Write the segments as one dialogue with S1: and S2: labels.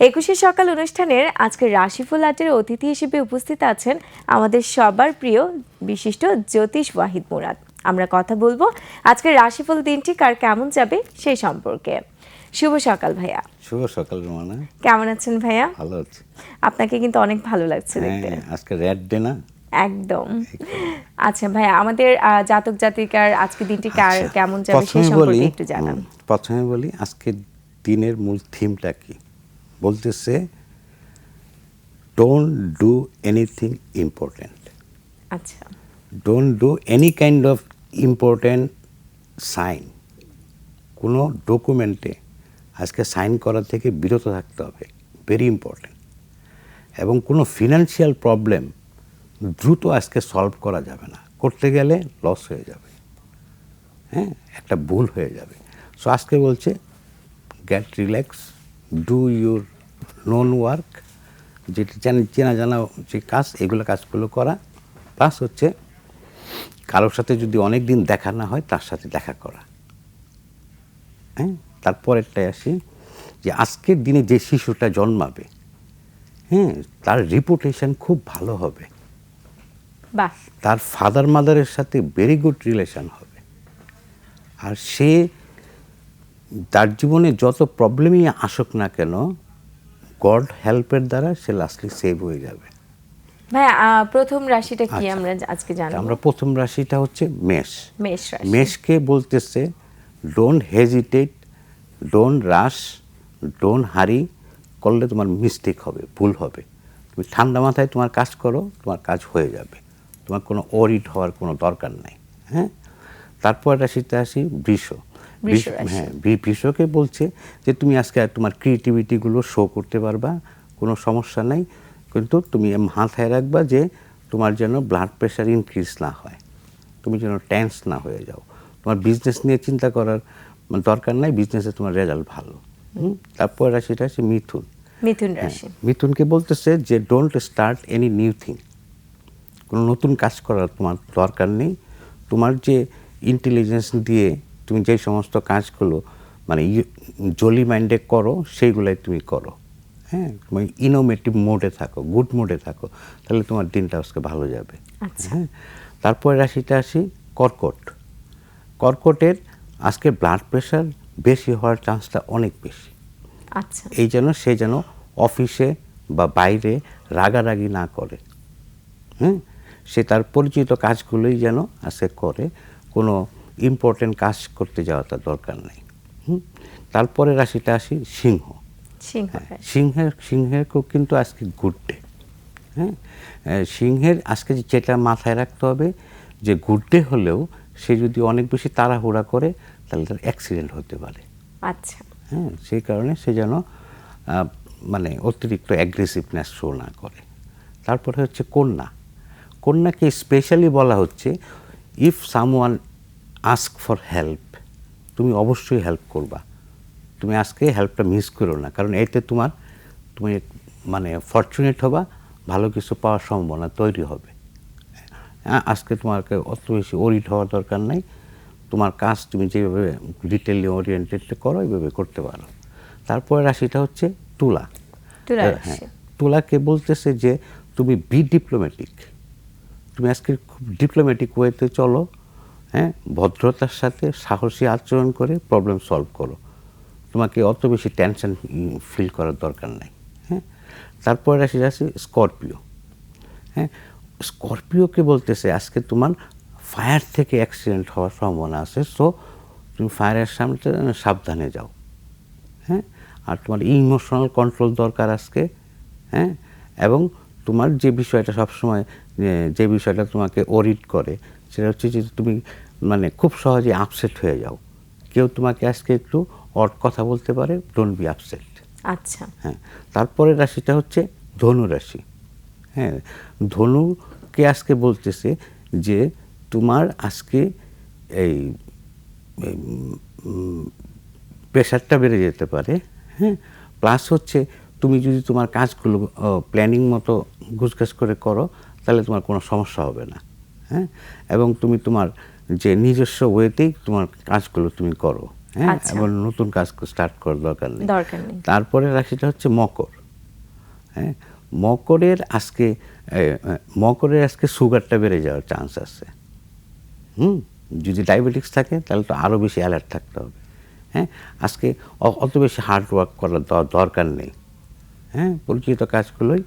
S1: একুশে সকাল অনুষ্ঠানের আজকের রাশিফল আটের অতিথি হিসেবে উপস্থিত আছেন আমাদের সবার প্রিয় বিশিষ্ট জ্যোতিষ ওয়াহিদ মুরাদ। আমরা কথা বলব আজকের রাশিফল দিনটি কার কেমন যাবে সেই সম্পর্কে। শুভ সকাল ভাইয়া।
S2: শুভ সকাল রোমানা।
S1: কেমন আছেন ভাইয়া?
S2: ভালো আছে।
S1: আপনাকে কিন্তু অনেক ভালো লাগছে দেখতে।
S2: হ্যাঁ আজকে রেড ডে না?
S1: একদম। আচ্ছা ভাইয়া আমাদের জাতক জাতিকার আজকে দিনটি কার
S2: আচ্ছা,
S1: কেমন যাবে সেই সম্পর্কে একটু জানান।
S2: প্রথমে বলি আজকের দিনের মূল থিমটা কি? বলতেছে ডোন্ট ডু এনিথিং ইম্পর্টেন্ট
S1: আচ্ছা।
S2: Don't do any kind of important sign কোনো ডকুমেন্টে আজকে সাইন করা থেকে বিরত থাকতে হবে। ভেরি ইম্পর্ট্যান্ট এবং কোনো ফিনান্সিয়াল প্রবলেম দ্রুত আজকে সলভ করা যাবে না। করতে গেলে লস হয়ে যাবে। হ্যাঁ একটা ভুল হয়ে যাবে। সো আজকে বলছে get relax do your known work যেটা জান- চেনা জানা যে কাজ এগুলো কাজগুলো করা। প্লাস হচ্ছে কারোর সাথে যদি অনেক দিন দেখা না হয় তার সাথে দেখা করা। হ্যাঁ? তারপরেরটায় আসি যে আজকের দিনে যে শিশুটা জন্মাবে হ্যাঁ তার রিপুটেশন খুব ভালো হবে। তার ফাদার মাদারের সাথে ভেরি গুড রিলেশন হবে। আর সে তার জীবনে যত প্রবলেমই আসুক না কেন গড হেল্পের দ্বারা সে লাস্টলি সেভ হয়ে যাবে।
S1: আহ, প্রথম রাশিটা কি
S2: আচ্ছা।
S1: আমরা আজকে
S2: তা আমরা প্রথম রাশিটা হচ্ছে মেষ।
S1: মেষ রাশি।
S2: মেষকে বলতেছে don't hesitate don't rush don't hurry করলে তোমার মিস্টেক হবে ভুল হবে। তুমি ঠান্ডা মাথায় তোমার কাজ করো তোমার কাজ হয়ে যাবে। তোমার কোনো অরিট হওয়ার কোনো দরকার নাই হ্যাঁ? তারপর রাশিতে আসি বৃষ। হ্যাঁ বৃ- বৃষকে বলছে যে তুমি আজকে তোমার ক্রিয়েটিভিটিগুলো শো করতে পারবা কোনো সমস্যা নাই। কিন্তু তুমি মাথায় রাখবা যে তোমার যেন ব্লাড প্রেশার ইনক্রিজ না হয়। তুমি যেন টেন্স না হয়ে যাও। তোমার বিজনেস নিয়ে চিন্তা করার দরকার নাই বিজনেসে তোমার রেজাল্ট ভালো? তারপর রাশিটা আছে মিথুন।
S1: মিথুন
S2: হ্যাঁ,
S1: রাশি।
S2: মিথুনকে বলতেছে যে don't start any new thing কোনো নতুন কাজ করার তোমার দরকার নেই। তোমার যে ইন্টেলিজেন্স দিয়ে তুমি যে সমস্ত কাজগুলো মানে জলি মাইন্ডে করো সেইগুলাই তুমি করো। হ্যাঁ? তুমি ইনোভেটিভ মোডে থাকো গুড মোডে থাকো তাহলে তোমার দিনটা আজকে ভালো যাবে।
S1: আচ্ছা।
S2: হ্যাঁ? তারপরে রাশিটা আসি কর্কট। কর্কটের আজকে ব্লাড প্রেশার বেশি হওয়ার চান্সটা অনেক বেশি।
S1: আচ্ছা।
S2: এই যেন সে যেন অফিসে বা বাইরে রাগারাগি না করে। হ্যাঁ? সে তার পরিচিত কাজগুলোই যেন আজকে করে। কোনো ইম্পর্টেন্ট কাজ করতে যাওয়া তার দরকার নেই। হুম? তারপরে রাশিটা আসি সিংহ।
S1: সিংহ
S2: হ্যাঁ, সিংহের সিংহেরকেও কিন্তু আজকে গুড ডে হ্যাঁ? সিংহের আজকে যেটা মাথায় রাখতে হবে যে গুড ডে হলেও সে যদি অনেক বেশি তাড়াহুড়া করে তাহলে তার অ্যাক্সিডেন্ট হতে পারে।
S1: আচ্ছা।
S2: হ্যাঁ সেই কারণে সে যেন মানে অতিরিক্ত অ্যাগ্রেসিভনেস শো না করে। তারপরে হচ্ছে কন্যা। কন্যাকে স্পেশালি বলা হচ্ছে if someone ask for help তুমি অবশ্যই হেল্প করবা। তুমি আজকে হেল্পটা মিস করো না কারণ এতে তোমার তুমি মানে ফর্চুনেট হবা ভালো কিছু পাওয়ার সম্ভাবনা তৈরি হবে। হ্যাঁ, আজকে তোমাকে অত বেশি ওরিট হওয়ার দরকার নাই। তোমার কাজ তুমি যেভাবে ডিটেলি ওরিয়েন্টেড করো এইভাবে করতে পারো। তারপরে রাশিটা হচ্ছে তুলা। হ্যাঁ, তুলাকে বলতেছে যে তুমি বি ডিপ্লোম্যাটিক তুমি আজকে খুব ডিপ্লোম্যাটিক ওয়েতে চলো। হ্যাঁ? ভদ্রতার সাথে সাহসী আচরণ করে প্রবলেম সলভ করো। তোমাকে অত বেশি টেনশন ফিল করার দরকার নাই হ্যাঁ? তারপরে রাশি রাশি স্করপিও হ্যাঁ? স্করপিওকে বলতেছে, আজকে তোমার ফায়ার থেকে অ্যাক্সিডেন্ট হওয়ার সম্ভাবনা আছে সো তুমি ফায়ারের সামনে সাবধানে যাও হ্যাঁ? আর তোমার ইমোশনাল কন্ট্রোল দরকার আজকে হ্যাঁ? এবং তোমার যে বিষয়টা সবসময়, যে বিষয়টা তোমাকে ওরিট করে, সেটা হচ্ছে যে তুমি মানে খুব সহজে আপসেট হয়ে যাও। কেউ তোমাকে আজকে একটু অড কথা বলতে পারে ডোন্ট বি আপসেট
S1: আচ্ছা।
S2: হ্যাঁ তারপরে রাশিটা হচ্ছে ধনু রাশি। হ্যাঁ ধনুকে আজকে বলতেছে যে তোমার আজকে এই প্রেশারটা বেড়ে যেতে পারে হ্যাঁ। প্লাস হচ্ছে তুমি যদি তোমার কাজগুলো প্ল্যানিং মতো গুছগাছ করে করো তাহলে তোমার কোনো সমস্যা হবে না হ্যাঁ। এবং তুমি তোমার যে নিজস্ব ওয়েতেই তোমার কাজগুলো তুমি করো হ্যাঁ?
S1: আচ্ছা।
S2: এবং নতুন কাজ স্টার্ট করার দরকার নেই। তারপরে রাশিটা হচ্ছে মকর হ্যাঁ? মকরের আজকে মকরের আজকে সুগারটা বেড়ে যাওয়ার চান্স আছে। হুম? যদি ডায়াবেটিক্স থাকে তাহলে তো আরও বেশি অ্যালার্ট থাকতে হবে হ্যাঁ? আজকে অত বেশি হার্ড ওয়ার্ক করার দরকার নেই হ্যাঁ? পরিচিত কাজগুলোই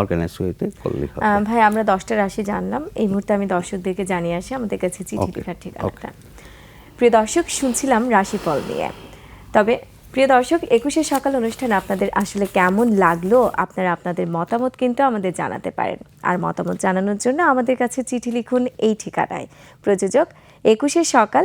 S2: অর্গানাইজ ওয়েতে করলেই হবে।
S1: ভাই আমরা দশটা রাশি জানলাম। এই মুহূর্তে আমি দর্শকদেরকে জানিয়ে আসি আমাদের কাছে চিঠি লেখার ঠিকানাটা। প্রিয় দর্শক শুনছিলাম রাশিফল নিয়ে। তবে প্রিয় দর্শক একুশে সকাল অনুষ্ঠান আপনাদের আসলে কেমন লাগল? আপনারা আপনাদের মতামত কিন্তু আমাদের জানাতে পারেন। আর মতামত জানানোর জন্য আমাদের কাছে চিঠি লিখুন এই ঠিকানায়। প্রযোজক একুশে সকাল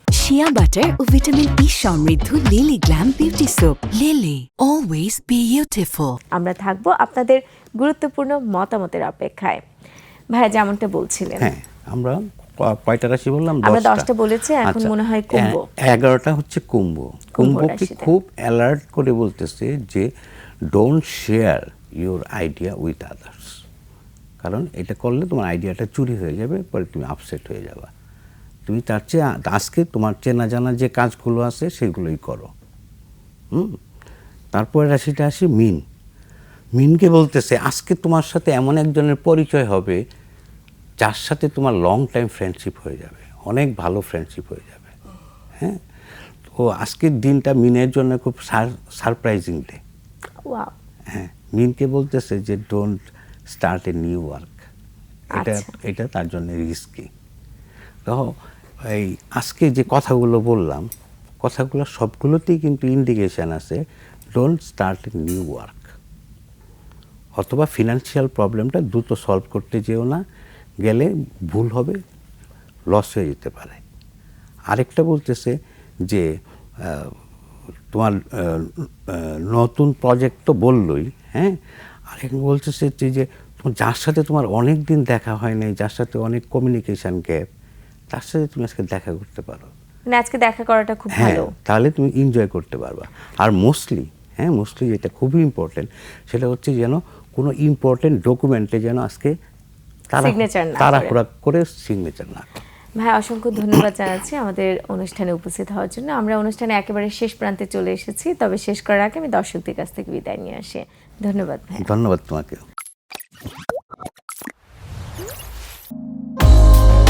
S3: শিয়া বাটার ও ভিটামিন ই সমৃদ্ধ Lily glam beauty soap Lily always beautiful
S1: আমরা থাকব আপনাদের গুরুত্বপূর্ণ মতামতের অপেক্ষায়। ভাইয়া যেমনটা বলছিলেন।
S2: হ্যাঁ আমরা কয়টা রাশি বললাম?
S1: আমরা দশটা। বলেছি, এখন মনে হয় কুম্ভ।
S2: এ- এগারোটা হচ্ছে কুম্ভ।
S1: কুম্ভ
S2: কুম্ভকে। খুব অ্যালার্ট করে বলতেছে যে don't share your idea with others কারণ এটা করলে তোমার আইডিয়াটা চুরি হয়ে যাবে পরে তুমি আপসেট হয়ে যাবা। তুমি তার চেয়ে আজকে তোমার চেনা জানা যে কাজগুলো আছে সেগুলোই করো। হুম? তারপরে রাশিটা আসি মিন। মিনকে বলতেছে আজকে তোমার সাথে এমন একজনের পরিচয় হবে যার সাথে তোমার লং টাইম ফ্রেন্ডশিপ হয়ে যাবে। অনেক ভালো ফ্রেন্ডশিপ হয়ে যাবে। হ্যাঁ? তো আজকের দিনটা মিনের জন্য খুব সারপ্রাইজিং ডে হ্যাঁ মিনকে বলতেছে যে don't start a new work এটা
S1: আচ্ছা।
S2: এটা তার জন্য রিস্কি তো এই আজকে যে কথাগুলো বললাম, কথাগুলো সবগুলোতেই কিন্তু ইন্ডিকেশন আছে ডোন্ট স্টার্ট নিউ ওয়ার্ক অথবা ফিনান্সিয়াল প্রবলেমটা দ্রুত সলভ করতে যেও না, গেলে ভুল হবে লস হয়ে যেতে পারে। আরেকটা বলতেছে যে তোমার নতুন প্রজেক্ট তো বললই হ্যাঁ? আরেক বলতেছে যে যার সাথে তোমার অনেক দিন দেখা হয় নাই, যার সাথে অনেক কমিউনিকেশন গ্যাপ তার সাথে তুমি আজকে দেখা করতে পারো।
S1: মানে আজকে দেখা করাটা খুব
S2: হ্যাঁ
S1: ভালো।
S2: তাহলে তুমি এনজয় করতে পারবা। আর মোস্টলি হ্যাঁ মোস্টলি যেটা খুবই ইম্পর্টেন্ট সেটা হচ্ছে যেন কোনো ইম্পর্টেন্ট ডকুমেন্টে যেন আজকে তারা
S1: না করে।
S2: তাড়াহুড়া করে সিগনেচার না।
S1: ভাই অসংখ্য ধন্যবাদ জানাচ্ছি আমাদের অনুষ্ঠানে উপস্থিত হওয়ার জন্য। আমরা অনুষ্ঠানে একেবারে শেষ প্রান্তে চলে এসেছি তবে শেষ করার আগে আমি দর্শকদের কাছ থেকে বিদায় নিয়ে আসি। ধন্যবাদ ভাই।
S2: ধন্যবাদ তোমাকে